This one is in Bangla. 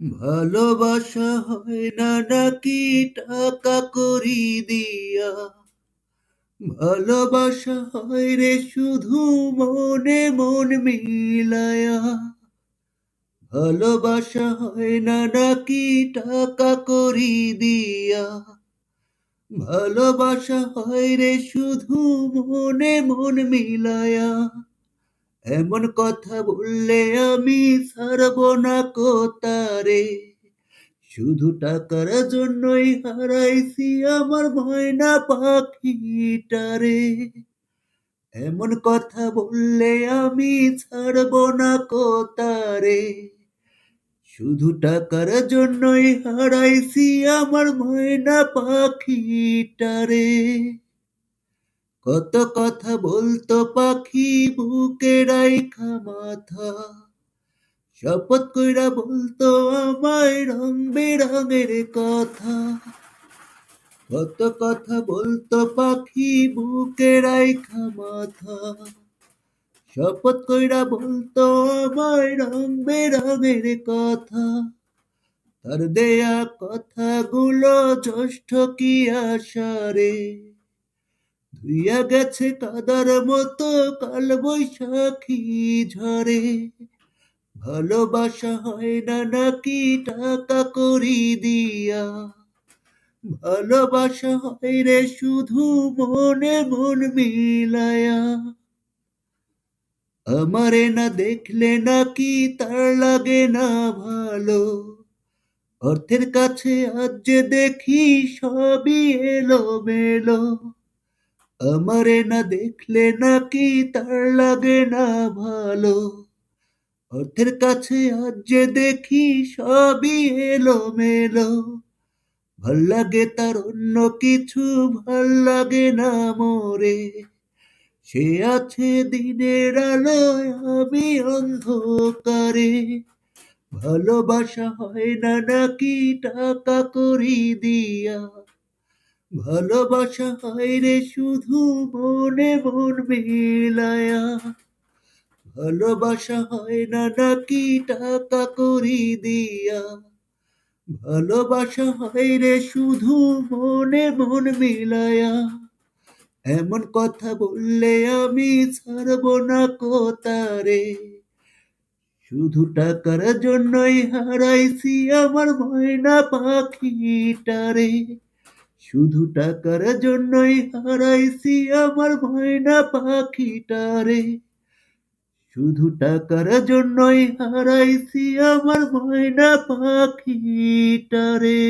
ভালোবাসা হয় না নাকি টাকা করি দিয়া? ভালোবাসা হয় রে শুধু মনে মন মিলায়া। ভালোবাসা হয় না নাকি টাকা করি দিয়া? ভালোবাসা হয় রে শুধু মনে মন মিলায়া। এমন কথা বললে আমি ছাড়ব না কোতারে। শুধু টাকার জন্যই হারাইছি আমার ময়না পাখিটারে। এমন কথা বললে আমি ছাড়ব না কোতারে। শুধু টাকার জন্যই হারাইছি আমার ময়না পাখিটারে। কত কথা বলতো পাখি বুকে রাইখা মাথা। শপথ কইরা বলতো আমায় রং বেরঙের কথা। কত কথা বলতো পাখি বুকে রাইখা মাথা। শপথ কইরা বলতো আমায় রং বেরঙের কথা। তার দেয়া কথাগুলো জ্যৈষ্ঠ কি আশারে? ধুইয়া গেছে কাদার মতো কাল বৈশাখী ঝরে ভালোবাসা হয় না নাকি টাকা করি দিয়া। ভালোবাসা হয় রে শুধু মনে মন মিলায়া। আমারে না দেখলে নাকি তার লাগে না ভালো। অর্থের কাছে আজ যে দেখি সবই এলো মেলো আমারে না দেখলে নাকি তার লাগে না ভালো অর্থের কাছে আজ যে দেখি সবই এলো মেলো ভালো লাগে তার অন্য কিছু ভালো লাগে না মোরে সে আছে দিনের আলোয়, আমি অন্ধকারে। ভালোবাসা হয় না নাকি, টাকা করি দিয়া। ভালোবাসা হয় রে শুধু মনে মন মিলায়া। ভালোবাসা হয় না নাকি টাকা করি দিয়া। ভালোবাসা হয় রে শুধু মনে মন মিলায়া। এমন কথা বললে আমি ছাড়ব না কোতারে শুধু টাকার জন্যই হারাইছি আমার ময়না পাখিটারে। শুধু টাকার জন্যই হারাইছি আমার ময়না পাখিটারে শুধু টাকার জন্যই হারাইছি আমার ময়না পাখিটারে